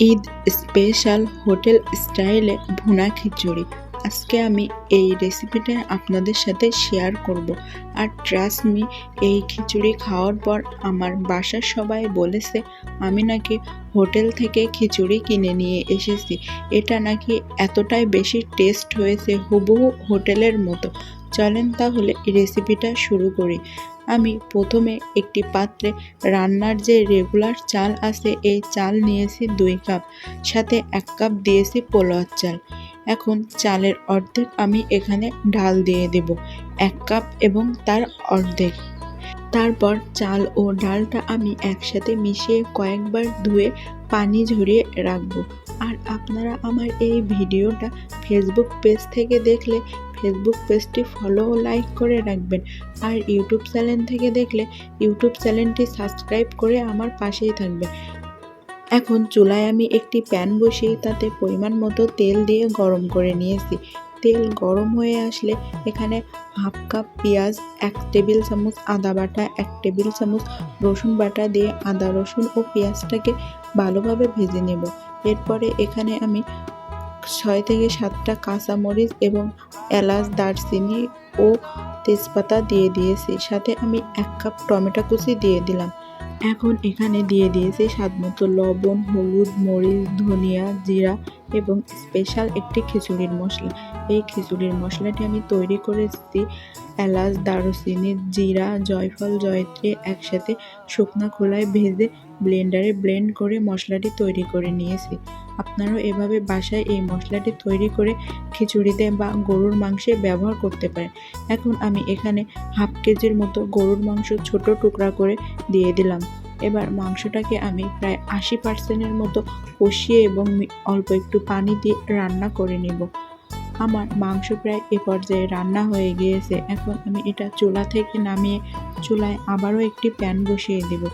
Eid special hotel স্টাইলে ভুনা খিচুড়ি। আজকে আমি এই রেসিপিটা আপনাদের সাথে শেয়ার করব। আর ট্রাস্ট মি এই খিচুড়ি খাওয়ার পর আমার বাসার সবাই বলেছে, আমি নাকি হোটেল থেকে খিচুড়ি কিনে নিয়ে এসেছি। এটা নাকি এতটাই বেশি টেস্ট হয়েছে হুবহু হোটেলের মতো। চলেন তাহলে রেসিপিটা শুরু করি। আমি প্রথমে একটি পাত্রে রান্নার যে রেগুলার চাল আছে, এই চাল নিয়েছি দুই কাপ। সাথে এক কাপ দিয়েছি পোলাওয়ার চাল। এখন চালের অর্ধেক আমি এখানে ডাল দিয়ে দেব, এক কাপ এবং তার অর্ধেক। তারপর চাল ও ডালটা আমি একসাথে মিশিয়ে কয়েকবার ধুয়ে পানি ঝরিয়ে রাখব। আর আপনারা আমার এই ভিডিওটা ফেসবুক পেজ থেকে দেখলে ফেসবুক পেজটি ফলো ও লাইক করে রাখবেন। আর ইউটিউব চ্যানেল থেকে দেখলে ইউটিউব চ্যানেলটি সাবস্ক্রাইব করে আমার পাশেই থাকবেন এখন চুলায় আমি একটি প্যান বসিয়ে তাতে পরিমাণ মতো তেল দিয়ে গরম করে নিয়েছি। তেল গরম হয়ে আসলে এখানে হাফ কাপ পেঁয়াজ, এক টেবিল চামচ আদা বাটা, এক টেবিল চামচ রসুন বাটা দিয়ে আদা, রসুন ও পেঁয়াজটাকে ভালোভাবে ভেজে নেব। এরপরে এখানে আমি ছয় থেকে সাতটা কাঁচামরিচ এবং এলাচ, দারচিনি ও তেজপাতা দিয়ে দিয়েছি। সাথে আমি এক কাপ টমেটো কুচি দিয়ে দিলাম। এখন এখানে দিয়ে দিয়েছি স্বাদ মতো লবণ, হলুদ, মরিচ, ধনিয়া, জিরা এবং স্পেশাল একটি খিচুড়ির মশলা। এই খিচুড়ির মশলাটি আমি তৈরি করেছি এলাচ, দারুচিনি, জিরা, জয়ফল, জয়ত্রী একসাথে শুকনা খোলায় ভেজে ব্লেন্ডারে ব্লেন্ড করে মশলাটি তৈরি করে নিয়েছি। আপনারাও এভাবে বাসায় এই মশলাটি তৈরি করে খিচুড়িতে বা গরুর মাংসে ব্যবহার করতে পারেন। এখন আমি এখানে হাফ কেজির মতো গরুর মাংস ছোট টুকরা করে দিয়ে দিলাম। এবার মাংসটাকে আমি প্রায় আশি পার্সেন্টের মতো কষিয়ে এবং অল্প একটু পানি দিয়ে রান্না করে নেব। আমার মাংস প্রায় এ পর্যায়ে রান্না হয়ে গিয়েছে। এখন আমি এটা চুলা থেকে নামিয়ে চুলায় আবারও একটি প্যান বসিয়ে দেব।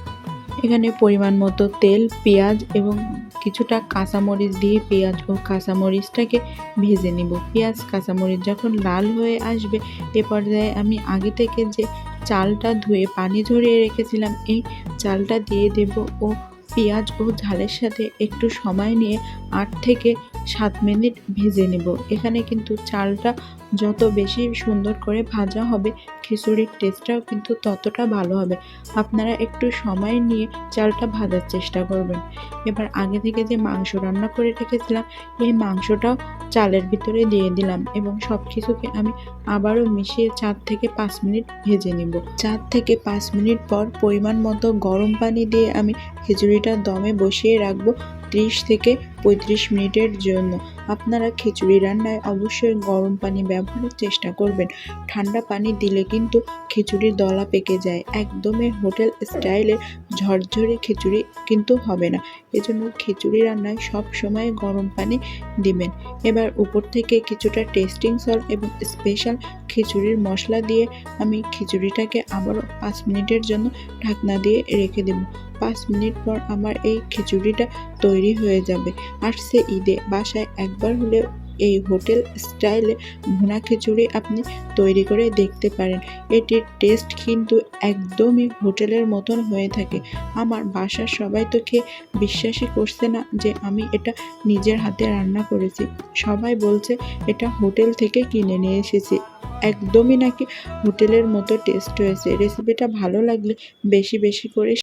এখানে পরিমাণ মতো তেল, পেঁয়াজ এবং কিছুটা কাঁচামরিচ দিয়ে পেঁয়াজ ও কাঁচামরিচটাকে ভেজে নিব। পেঁয়াজ, কাঁচামরিচ যখন লাল হয়ে আসবে, এ পর্যায়ে আমি আগে থেকে যে চালটা ধুয়ে পানি ঝরিয়ে রেখেছিলাম, এই চালটা দিয়ে দেব ও পেঁয়াজ ও ঝালের সাথে একটু সময় নিয়ে আট থেকে সাত মিনিট ভেজে নেব। এখানে কিন্তু চালটা যত বেশি সুন্দর করে ভাজা হবে, খিচুড়ির টেস্টটাও কিন্তু ততটা ভালো হবে। আপনারা একটু সময় নিয়ে চালটা ভাজার চেষ্টা করবেন। এবার আগে থেকে যে মাংস রান্না করে রেখেছিলাম, এই মাংসটাও চালের ভিতরে দিয়ে দিলাম এবং সব কিছুকে আমি আবারও মিশিয়ে চার থেকে পাঁচ মিনিট ভেজে নেব। চার থেকে পাঁচ মিনিট পর পরিমাণ মতো গরম পানি দিয়ে আমি খিচুড়িটা দমে বসিয়ে রাখব। ত্রিশ থেকে পঁয়ত্রিশ মিনিটের জন্য। আপনারা খিচুড়ি রান্নায় অবশ্যই গরম পানি ব্যবহারের চেষ্টা করবেন। ঠান্ডা পানি দিলে কিন্তু খিচুড়ির দলা পেকে যায়। একদমই হোটেল স্টাইলের ঝরঝরে খিচুড়ি কিন্তু হবে না। এজন্য খিচুড়ি রান্নায় সব সময় গরম পানি দিবেন। এবার উপর থেকে কিছুটা টেস্টিং সল্ট এবং স্পেশাল খিচুড়ির মশলা দিয়ে আমি খিচুড়িটাকে আবারও পাঁচ মিনিটের জন্য ঢাকনা দিয়ে রেখে দেব। পাঁচ মিনিট পর আমার এই খিচুড়িটা তৈরি হয়ে যাবে। সে ঈদে। বাসায় একবার হলে এই হোটেল স্টাইলে ভুনা খিচুড়ি আপনি তৈরি করে দেখতে পারেন। এটির টেস্ট কিন্তু একদমই হোটেলের মতন হয়ে থাকে। আমার বাসার সবাই তো খেয়ে বিশ্বাসই করছে না যে আমি এটা নিজের হাতে রান্না করেছি। সবাই বলছে, এটা হোটেল থেকে কিনে নিয়ে এসেছি। একদমই নাকি হোটেলের মতো টেস্ট হয়েছে। রেসিপিটা ভালো লাগলে বেশি বেশি করে